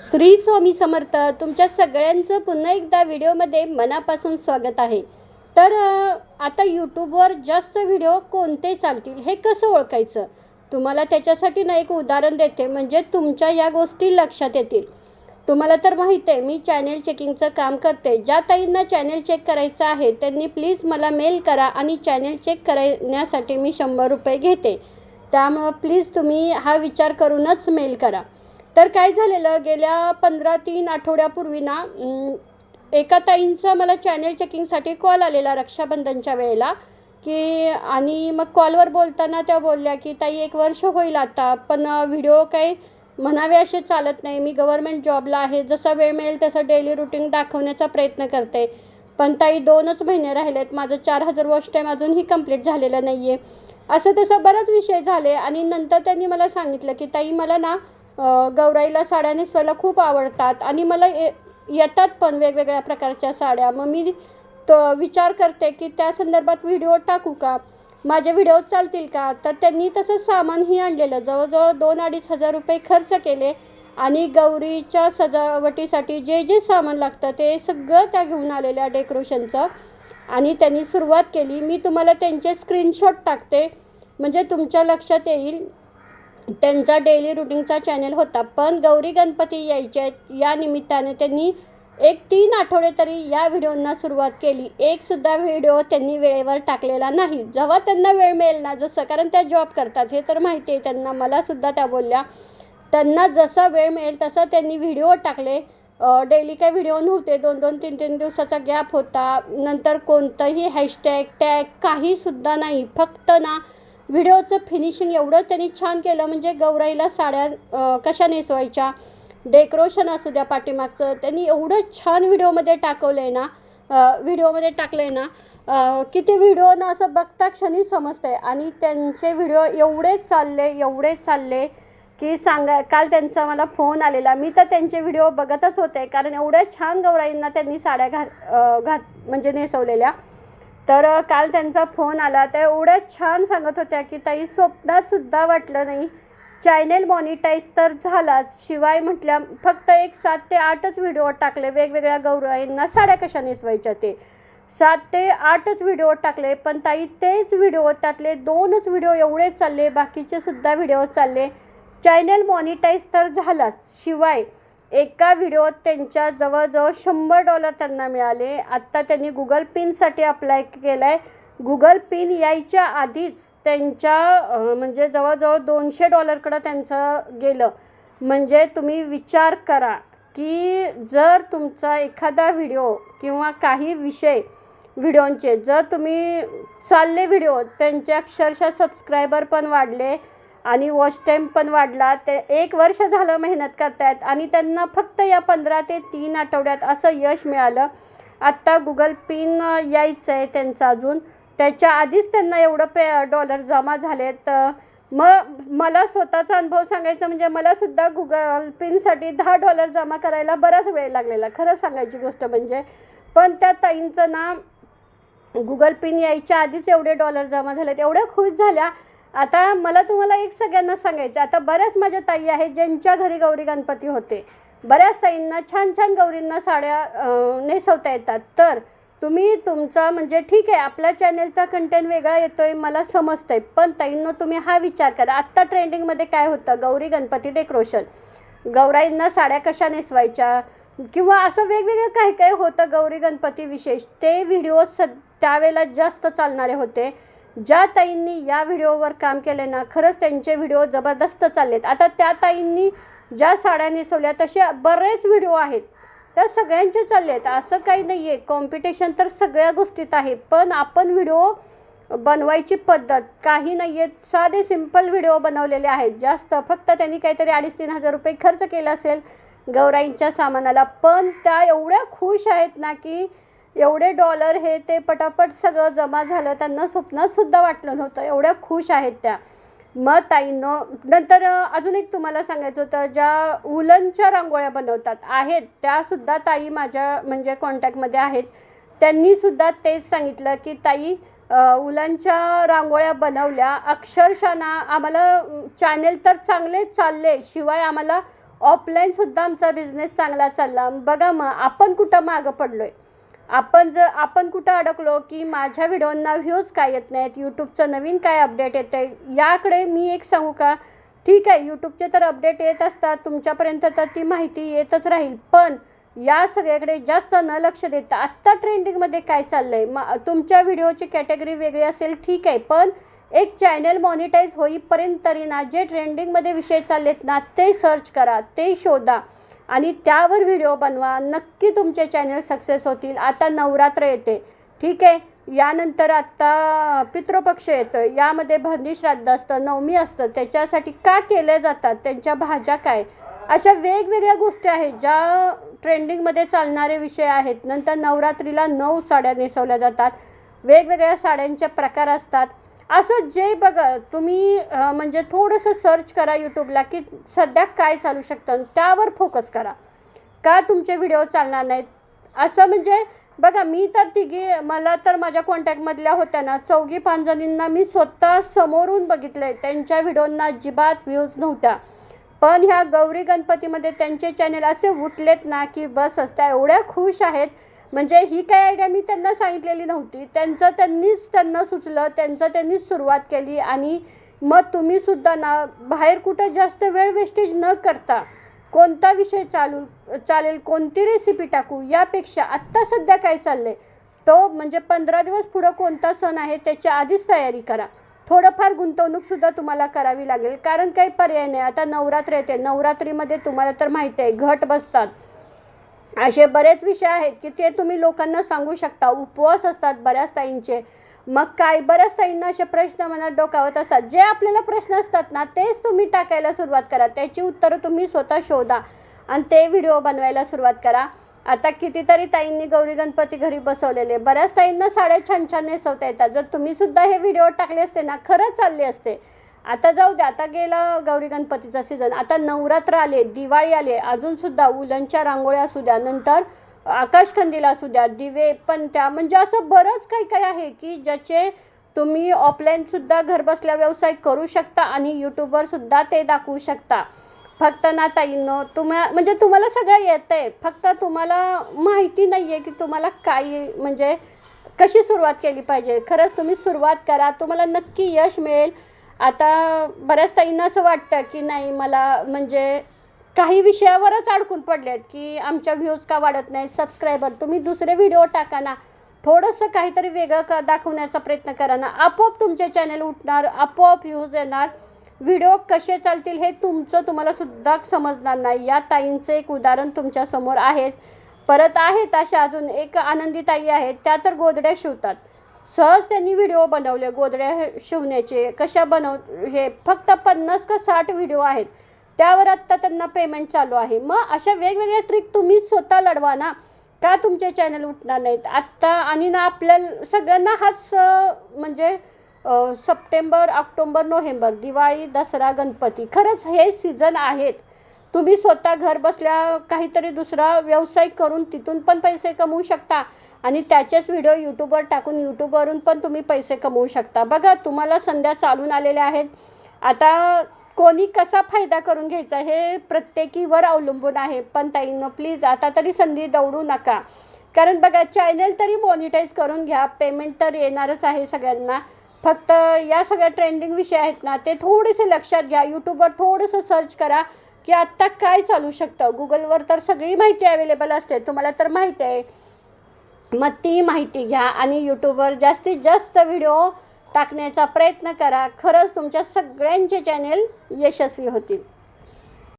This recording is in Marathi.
श्री स्वामी समर्थ तुमच्या सगळ्यांचं पुन्हा एकदा व्हिडिओमध्ये मनापासून स्वागत आहे. तर आता यूट्यूबवर जास्त व्हिडिओ कोणते चालतील हे कसं ओळखायचं? तुम्हाला त्याच्यासाठी ना एक उदाहरण देते म्हणजे तुमच्या या गोष्टी लक्षात येतील. तुम्हाला तर माहीत आहे मी चॅनेल चेकिंगचं काम करते. ज्या ताईंना चॅनेल चेक करायचं आहे त्यांनी प्लीज मला मेल करा आणि चॅनेल चेक करण्यासाठी मी शंभर रुपये घेते. त्यामुळं प्लीज तुम्ही हा विचार करूनच मेल करा. तर काय झालेलं गेल्या पंधरा तीन आठवड्यापूर्वी ना एका ताईंचा मला चॅनेल चेकिंगसाठी कॉल आलेला रक्षाबंधनच्या वेळेला की आणि मग कॉलवर बोलताना त्या बोलल्या की ताई एक वर्ष होईल आता पण व्हिडिओ काही म्हणावे असे चालत नाही. मी गव्हर्मेंट जॉबला आहे. जसा वेळ मिळेल तसं डेली रुटीन दाखवण्याचा प्रयत्न करते. पण ताई दोनच महिने राहिलेत. माझं चार हजार वॉच टाईम अजूनही कंप्लीट झालेलं नाही आहे असं तसं बराच विषय झाले आणि नंतर त्यांनी मला सांगितलं की ताई मला ना गौराईला साड्या नेसवायला खूप आवडतात. आणि मला ये येतात पण वेगवेगळ्या प्रकारच्या साड्या. मग मी तो विचार करते की त्या संदर्भात व्हिडिओ टाकू का? माझे व्हिडिओ चालतील का? तर त्यांनी तसं सामानही आणलेलं. जवळजवळ दोन अडीच हजार रुपये खर्च केले. आणि गौरीच्या सजावटीसाठी जे जे सामान लागतं ते सगळं त्या घेऊन आलेल्या डेकोरेशनचं. आणि त्यांनी सुरुवात केली. मी तुम्हाला त्यांचे स्क्रीनशॉट टाकते. म्हणजे तुमच्या लक्षात येईल. त्यांचा डेली रुटीनचा चॅनल होता. पण गौरी गणपती यायचे आहेत. या निमित्ताने त्यांनी एक तीन आठवडे तरी या व्हिडिओंना सुरुवात केली. एकसुद्धा व्हिडिओ त्यांनी वेळेवर टाकलेला नाही. जेव्हा त्यांना वेळ मिळेल ना जसं कारण त्या जॉब करतात हे तर माहिती आहे. त्यांना मलासुद्धा त्या बोलल्या. त्यांना जसा वेळ मिळेल तसं त्यांनी व्हिडिओ टाकले. डेली काही व्हिडिओ नव्हते. दोन दोन तीन तीन दिवसाचा गॅप होता. नंतर कोणतंही हॅशटॅग टॅग काहीसुद्धा नाही. फक्त ना व्हिडिओचं फिनिशिंग एवढं त्यांनी छान केलं म्हणजे गौराईला साड्या कशा नेसवायच्या डेकोरेशन असू द्या पाठीमागचं त्यांनी एवढं छान व्हिडिओमध्ये टाकवलं आहे ना व्हिडिओमध्ये टाकलं आहे ना की ते व्हिडिओ ना असं बघता क्षणी समजतंय. आणि त्यांचे व्हिडिओ एवढे चालले एवढे चालले की सांगा काल त्यांचा मला फोन आलेला. मी तर त्यांचे व्हिडिओ बघतच होते कारण एवढ्या छान गौराईंना त्यांनी साड्या घात घात म्हणजे नेसवलेल्या. तर काल त्यांचा फोन आला. त्या एवढ्या छान सांगत होत्या की ताई स्वप्नातसुद्धा वाटलं नाही. चॅनेल मॉनिटाईज तर झालाच. शिवाय म्हटल्या फक्त एक सात ते आठच व्हिडिओ टाकले वेगवेगळ्या गौरवांना साड्या कशा नेसवायच्या ते? सात ते आठच व्हिडिओ टाकले पण ताई तेच व्हिडिओ त्यातले दोनच व्हिडिओ एवढे चालले बाकीचे सुद्धा व्हिडिओ चालले. चॅनेल मॉनिटाईज तर झालाच. शिवाय एका व्हिडिओत त्यांच्या जवळजवळ शंभर डॉलर त्यांना मिळाले. आत्ता त्यांनी गुगल पिनसाठी अप्लाय केला आहे गुगल पिन यायच्या आधीच त्यांच्या म्हणजे जवळजवळ दोनशे डॉलरकडं त्यांचं गेलं. म्हणजे तुम्ही विचार करा की जर तुमचा एखादा व्हिडिओ किंवा काही विषय व्हिडिओंचे जर तुम्ही चालले व्हिडिओ त्यांचे अक्षरशः सबस्क्रायबर पण वाढले. आणि वॉच टाईम पण वाढला. ते एक वर्ष झालं मेहनत करतायत आणि त्यांना फक्त या पंधरा ते तीन आठवड्यात असं यश मिळालं. आत्ता गुगल पिन यायचं आहे त्यांचं अजून. त्याच्या आधीच त्यांना एवढं पे डॉलर जमा झाले तर मग मला स्वतःचा अनुभव सांगायचा म्हणजे मलासुद्धा गुगल पिनसाठी दहा डॉलर जमा करायला बराच वेळ लागलेला. खरं सांगायची गोष्ट म्हणजे पण त्या ताईंचं ना गुगल पिन यायच्या आधीच एवढे डॉलर जमा झालेत. एवढ्या खुश झाल्या. आता मला तुम्हाला एक सगळ्यांना सांगायचं आता बऱ्याच माझ्या ताई आहेत ज्यांच्या घरी गौरी गणपती होते. बऱ्याच ताईंना छान छान गौरींना साड्या नेसवता येतात. तर तुम्ही तुमचा म्हणजे ठीक आहे आपल्या चॅनेलचा कंटेंट वेगळा येतो आहे मला समजतं आहे पण ताईंनो तुम्ही हा विचार करा. आत्ता ट्रेंडिंगमध्ये काय होतं? गौरी गणपती डेकोरेशन गौराईंना साड्या कशा नेसवायच्या? किंवा असं वेगवेगळं काही काही होतं गौरी गणपती विशेष? ते व्हिडिओ स त्यावेळेला जास्त चालणारे होते. ज्या ताईंनी या व्हिडिओवर काम केले ना खरंच त्यांचे व्हिडिओ जबरदस्त चाललेत. आता त्या ताईंनी ज्या साड्या नेसवल्या तसे बरेच व्हिडिओ आहेत. त्या सगळ्यांचे चालले आहेत असं काही नाही आहे कॉम्पिटिशन तर सगळ्या गोष्टीत आहे. पण आपण व्हिडिओ बनवायची पद्धत काही नाही आहेत साधे सिंपल व्हिडिओ बनवलेले आहेत. जास्त फक्त त्यांनी काहीतरी अडीच तीन हजार रुपये खर्च केला असेल गौराईंच्या सामानाला. पण त्या एवढ्या खुश आहेत ना की एवढे डॉलर हे ते पटापट सगळं जमा झालं त्यांना स्वप्नात सुद्धा वाटलं नव्हतं. एवढ्या खुश आहेत त्या. मग ताईनं नंतर अजून एक तुम्हाला सांगायचं होतं ज्या उलनच्या रांगोळ्या बनवतात आहेत त्यासुद्धा ताई माझ्या म्हणजे कॉन्टॅक्टमध्ये आहेत. त्यांनीसुद्धा तेच सांगितलं की ताई उलांच्या रांगोळ्या बनवल्या अक्षरशः ना आम्हाला चॅनेल तर चांगले चालले शिवाय आम्हाला ऑफलाईनसुद्धा आमचा बिझनेस चांगला चालला. बघा मग आपण कुठं मागं पडलो आहे आपण जर आपण कुठं अडकलो की माझ्या व्हिडिओंना व्ह्यूज काय येत नाहीत यूट्यूबचं नवीन काय अपडेट येतं आहे याकडे मी एक सांगू का? ठीक आहे यूट्यूबचे तर अपडेट येत असतात तुमच्यापर्यंत तर ती माहिती येतच राहील पण या सगळ्याकडे जास्त न लक्ष देता आत्ता ट्रेंडिंगमध्ये काय चाललं आहे मा तुमच्या व्हिडिओची कॅटेगरी वेगळी असेल ठीक आहे पण एक चॅनल मॉनिटाईज होईपर्यंत तरी ना जे ट्रेंडिंगमध्ये विषय चाललेत ना ते सर्च करा ते शोधा. आणि त्यावर व्हिडिओ बनवा. नक्की तुमचे चॅनल सक्सेस होतील. आता नवरात्र येते. ठीक आहे? यानंतर आत्ता पितृपक्ष येतं. यामध्ये भरणी श्राद्ध असतं नवमी असतं. त्याच्यासाठी का केले जातात? त्यांच्या भाज्या काय? अशा वेगवेगळ्या गोष्टी आहेत ज्या ट्रेंडिंगमध्ये चालणारे विषय आहेत. नंतर नवरात्रीला नऊ साड्या नेसवल्या जातात. वेगवेगळ्या साड्यांचे प्रकार असतात. असं जे बघा तुम्ही म्हणजे थोडंसं सर्च करा यूट्यूबला की सध्या काय चालू शकतं त्यावर फोकस करा. का तुमचे व्हिडिओ चालणार नाहीत? असं म्हणजे बघा मी तर तिघी मला तर माझ्या कॉन्टॅक्टमधल्या होत्या ना चौघी पाच जणींना मी स्वतः समोरून बघितलं आहे त्यांच्या व्हिडिओंना अजिबात व्ह्यूज नव्हत्या. पण ह्या गौरी गणपतीमध्ये त्यांचे चॅनेल असे उठलेत ना की बस असत्या एवढ्या खुश आहेत म्हणजे ही काय आयडिया मी त्यांना सांगितलेली नव्हती. त्यांचं त्यांनीच त्यांना सुचलं त्यांचं त्यांनीच सुरुवात केली आणि मग तुम्हीसुद्धा ना बाहेर कुठं जास्त वेळ वेस्टेज न करता कोणता विषय चालू चालेल कोणती रेसिपी टाकू यापेक्षा आत्ता सध्या काय चाललंय? तो म्हणजे पंधरा दिवस पुढं कोणता सण आहे त्याच्या आधीच तयारी करा. थोडंफार गुंतवणूकसुद्धा तुम्हाला करावी लागेल. कारण काही पर्याय नाही. आता नवरात्र येते. नवरात्रीमध्ये तुम्हाला तर माहिती आहे घट बसतात. असे बरेच विषय आहेत की ते तुम्ही लोकांना सांगू शकता. उपवास असतात बऱ्याच ताईंचे. मग काय? बऱ्याच ताईंना असे प्रश्न मनात डोकावत असतात. जे आपल्याला प्रश्न असतात ना तेच तुम्ही टाकायला सुरुवात करा. त्याची उत्तरं तुम्ही स्वतः शोधा आणि ते व्हिडिओ बनवायला सुरुवात करा. आता कितीतरी ताईंनी गौरी गणपती घरी बसवलेले. बऱ्याच ताईंना साड्या छान छान नेसवता येतात. जर तुम्ही सुद्धा हे व्हिडिओ टाकले असते ना खरंच चालले असते. आता जाऊ द्या आता गेला गौरी गणपतीचा सीझन आता नवरात्र आले दिवाळी आले अजूनसुद्धा उलनच्या रांगोळ्या असू द्या नंतर आकाशकंदील असू द्या दिवे पण त्या म्हणजे असं बरंच काही काही आहे की ज्याचे तुम्ही ऑफलाईनसुद्धा घरबसल्या व्यवसाय करू शकता आणि यूट्यूबवर सुद्धा ते दाखवू शकता. फक्त ना ताईंनो तुम्हा म्हणजे तुम्हाला सगळं येतं आहे फक्त तुम्हाला माहिती नाही आहे की तुम्हाला काय म्हणजे कशी सुरुवात केली पाहिजे. खरंच तुम्ही सुरुवात करा तुम्हाला नक्की यश मिळेल. आता बऱ्याच ताईंना असं वाटतं की नाही मला म्हणजे काही विषयावरच अडकून पडलेत की आमच्या व्ह्यूज का वाढत नाहीत सबस्क्रायबर तुम्ही दुसरे व्हिडिओ टाका ना. थोडंसं काहीतरी वेगळं का दाखवण्याचा प्रयत्न करा ना. आपोआप तुमचे चॅनल उठणार आपोआप व्ह्यूज येणार. व्हिडिओ कसे चालतील हे तुमचं तुम्हाला सुद्धा समजणार नाही. या ताईंचं एक उदाहरण तुमच्यासमोर आहेच. परत आहेत अशा अजून एक आनंदी ताई आहेत त्या तर गोदड्या शिवतात. सहज त्यांनी व्हिडिओ बनवले गोदड्या शिवण्याचे कशा बनव हे फक्त पन्नास का साठ व्हिडिओ आहेत त्यावर आत्ता त्यांना पेमेंट चालू आहे. मग अशा वेगवेगळ्या ट्रिक तुम्ही स्वतः लढवा ना का तुमचे चॅनल उठणार नाहीत? आत्ता आणि ना आपल्या सगळ्यांना हाच म्हणजे September October November Diwali Dussehra Ganpati खरंच हे सीझन आहेत. तुम्ही स्वतः घर बसल्या काहीतरी दुसरा व्यवसाय करून तिथून पण पैसे कमवू शकता. आणि त्याचेच व्हिडिओ यूट्यूबवर टाकून यूट्यूबवरून पण तुम्ही पैसे कमवू शकता. बघा तुम्हाला संध्या चालून आलेल्या आहेत. आता कोणी कसा फायदा करून घ्यायचा हे प्रत्येकीवर अवलंबून आहे. पण ताईनं प्लीज आता तरी संधी दौडू नका. कारण बघा चॅनल तरी मॉनिटाईज करून घ्या. पेमेंट तर येणारच आहे सगळ्यांना. फक्त या सगळ्या ट्रेंडिंग विषय आहेत ना ते थोडेसे लक्षात घ्या. यूट्यूबवर थोडंसं सर्च करा की आत्ता काय चालू शकतं. गुगलवर तर सगळी माहिती अवेलेबल असते. तुम्हाला तर माहिती आहे. मग ती माहिती घ्या आणि यूट्यूबवर जास्तीत जास्त व्हिडिओ टाकण्याचा प्रयत्न करा. खरंच तुमच्या सगळ्यांचे चॅनेल यशस्वी होतील.